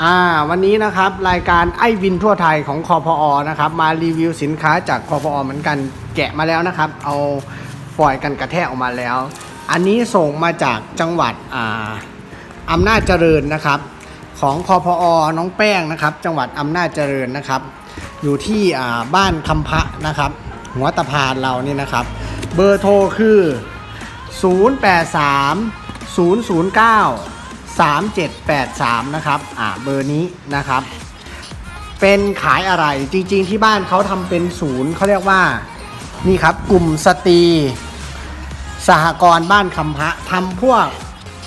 อ่าวันนี้นะครับรายการไอวินทั่วไทยของคอพอนะครับมารีวิวสินค้าจากคอพอเหมือนกันแกะมาแล้วนะครับ เอาฟอยล์กันกระแทกออกมาแล้ว อันนี้ส่งมาจากจังหวัดอ่าอำนาจเจริญนะครับ ของคอพอน้องแป้งนะครับ จังหวัดอำนาจเจริญนะครับ อยู่ที่อ่าบ้านคำพะนะครับ หัวตะพานเรานี่นะครับ เบอร์โทรคือ 083 009 3783 นะครับ อ่า เบอร์นี้นะครับ เป็นขายอะไร จริง ๆ ที่บ้านเขาทำเป็นศูนย์เขาเรียกว่า นี่ครับ กลุ่มสตรีสหกรณ์บ้านคำพะทำพวก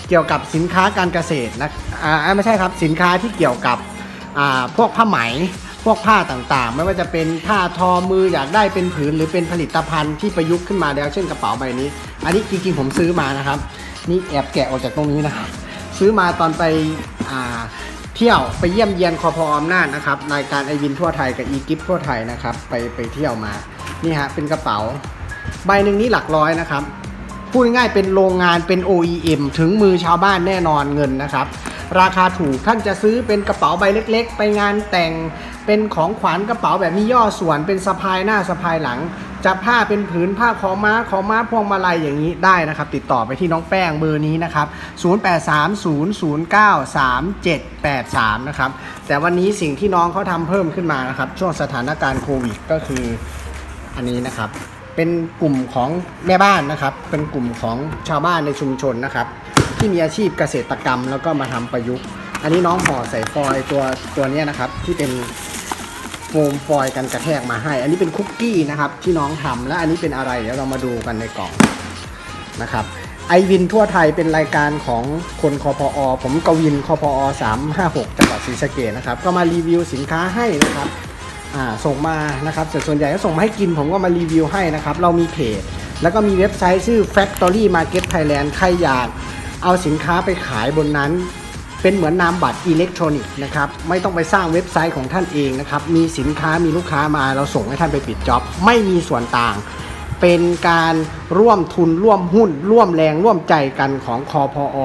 เกี่ยวกับสินค้าการเกษตรนะ อ่า ไม่ใช่ครับ สินค้าที่เกี่ยวกับ อ่า พวกผ้าไหม พวกผ้าต่างๆ ไม่ว่าจะเป็นผ้าทอมืออยากได้เป็นผืนหรือเป็นผลิตภัณฑ์ที่ประยุกต์ขึ้นมาแล้ว เช่นกระเป๋าใบนี้ อันนี้จริงๆผมซื้อมานะครับ นี่แอบแกะออกจากตรงนี้นะครับ ซื้อมาตอนไปเที่ยวไปเยี่ยมเยียนคอพออำนาจนะครับรายการไอวินทั่วไทยกับอีกิฟทั่วไทยนะครับไปไปเที่ยวมานี่ฮะเป็นกระเป๋า ใบหนึ่งนี้หลักร้อยนะครับพูดง่ายๆเป็นโรงงานเป็น OEM ถึงมือชาวบ้านแน่นอนเงินนะครับ ราคาถูกท่านจะซื้อเป็นกระเป๋าใบเล็ก ๆ ไปงานแต่งเป็นของขวัญกระเป๋าแบบมีย่อส่วนเป็นสะพายหน้าสะพายหลังจะผ้าเป็นผืนผ้าขอม้าขอม้าพวงมาลัยอย่างนี้ได้นะครับ ติดต่อไปที่น้องแป้งเบอร์นี้นะครับ 0830093783 นะครับ แต่วันนี้สิ่งที่น้องเขาทำเพิ่มขึ้นมานะครับ ช่วงสถานการณ์โควิดก็คืออันนี้นะครับ เป็นกลุ่มของแม่บ้านนะครับ เป็นกลุ่มของชาวบ้านในชุมชนนะครับ ที่มีอาชีพเกษตรกรรม แล้วก็มาทำประยุกต์ อันนี้น้องห่อใส่ฟอยตัวตัวนี้นะครับ ที่เป็นโฟมฟอยกันกระแทกมาให้ อันนี้เป็นคุกกี้นะครับที่น้องทำและอันนี้เป็นอะไรเดี๋ยวเรามาดูกันในกล่องนะครับไอวินทั่วไทยเป็นรายการของคนคอพอผมกวินคอพอ356จังหวัดศรีสะเกษนะครับ ก็มารีวิวสินค้าให้นะครับส่งมานะครับแต่ส่วนใหญ่ก็ส่งมาให้กินผมก็มารีวิวให้นะครับ เรามีเพจ แล้วก็มีเว็บไซต์ชื่อ Factory Market Thailand ใครอยาก เอาสินค้าไปขายบนนั้น เป็นเหมือนนามบัตรอิเล็กทรอนิกส์นะครับไม่ต้องไปสร้างเว็บไซต์ของท่านเองนะครับมีสินค้ามีลูกค้ามาเราส่งให้ท่านไปปิดจ็อบไม่มีส่วนต่าง เป็นการร่วมทุนร่วมหุ้น ร่วมแรงร่วมใจกันของคอพอ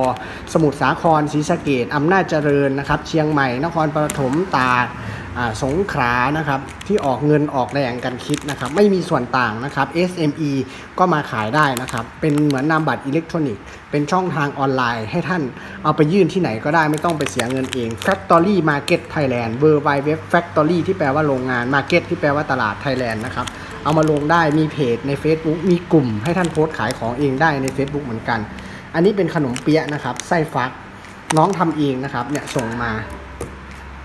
สมุทรสาครศรีสะเกดอำนาจเจริญนะครับ เชียงใหม่ นครปฐมตาดอ่า สงขานะครับที่ออกเงินออกแรงกันคิดนะครับไม่มีส่วนต่างนะครับ SME ก็มาขายได้นะครับเป็นเหมือนนามบัตรอิเล็กทรอนิกส์เป็นช่องทางออนไลน์ให้ท่านเอาไปยื่นที่ไหนก็ได้ไม่ต้องไปเสียเงินเอง Factory Market Thailand เบอร์ไวเว็บ Factory ที่แปลว่าโรงงาน Market ที่แปลว่าตลาด Thailand นะครับเอามาลงได้มีเพจใน Facebook มีกลุ่มให้ท่านโพสต์ขายของเองได้ใน Facebook เหมือนกัน อันนี้เป็นขนมเปี๊ยะนะครับไส้ฟักน้องทำเองนะครับเนี่ยส่งมา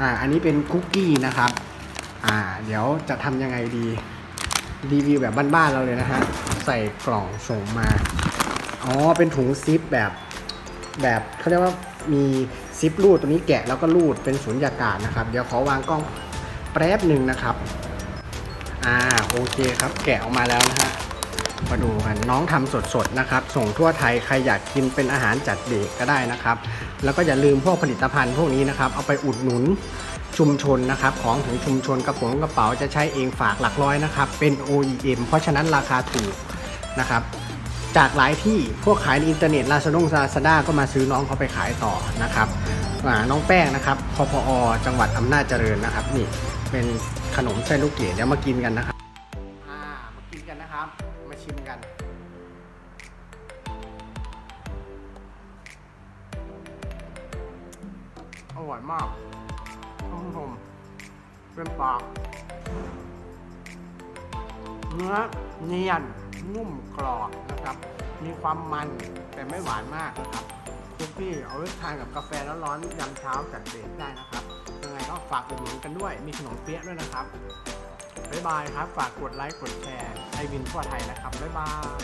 อ่าอันนี้เป็นคุกกี้นะครับ อ่า เดี๋ยวจะทำยังไงดีรีวิวแบบบ้านๆเราเลยนะฮะใส่กล่องส่งมาอ๋อเป็นถุงซิปแบบแบบเขาเรียกว่ามีซิปรูดตัวนี้แกะแล้วก็รูดเป็นสุญญากาศนะครับ เดี๋ยวขอวางกล้องแป๊บหนึ่งนะครับอ่าโอเคครับ แกะออกมาแล้วนะฮะมาดูกันน้องทำสดๆนะครับ ส่งทั่วไทยใครอยากกินเป็นอาหารจัดเบรกก็ได้นะครับ แล้วก็อย่าลืมพวกผลิตภัณฑ์พวกนี้นะครับ เอาไปอุดหนุนชุมชนนะครับ ของถึงชุมชนกระป๋องกระเป๋าจะใช้เองฝากหลักร้อยนะครับ เป็น OEM เพราะฉะนั้นราคาถูกนะครับ จากหลายที่พวกขายในอินเทอร์เน็ตลาซาดงซาซาด้าก็มาซื้อน้องเขาไปขายต่อนะครับน้องแป้งนะครับพพอจังหวัดอำนาจเจริญนะครับ นี่เป็นขนมไส้ลูกเกดเดี๋ยวมากินกันนะครับมากินกันนะครับ มาชิมกัน อร่อยมากท่านผู้ชมเป็นปากเนื้อเนียนนุ่มกรอบนะครับ มีความมันแต่ไม่หวานมากนะครับคุกกี้เอาไว้ทานกับกาแฟร้อนๆยามเช้าจัดเบรกได้นะครับยังไงก็ฝากอุดหนุนกันด้วย มีขนมเปี๊ยะด้วยนะครับบ๊ายบายครับ ฝากกดไลค์กดแชร์ไอวินทั่วไทยนะครับบ๊ายบาย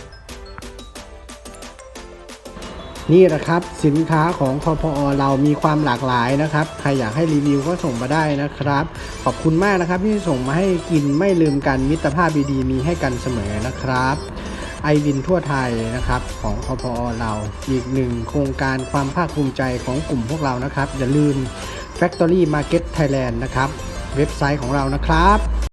นี่แหละครับสินค้าของคอพอเรามีความหลากหลายนะครับ ใครอยากให้รีวิวก็ส่งมาได้นะครับ ขอบคุณมากนะครับที่ส่งมาให้กินไม่ลืมกันมิตรภาพดีๆมีให้กันเสมอนะครับไอวินทั่วไทยนะครับของคอพอเราอีกหนึ่งโครงการความภาคภูมิใจของกลุ่มพวกเรานะครับ อย่าลืม Factory Market Thailand นะครับ เว็บไซต์ของเรานะครับ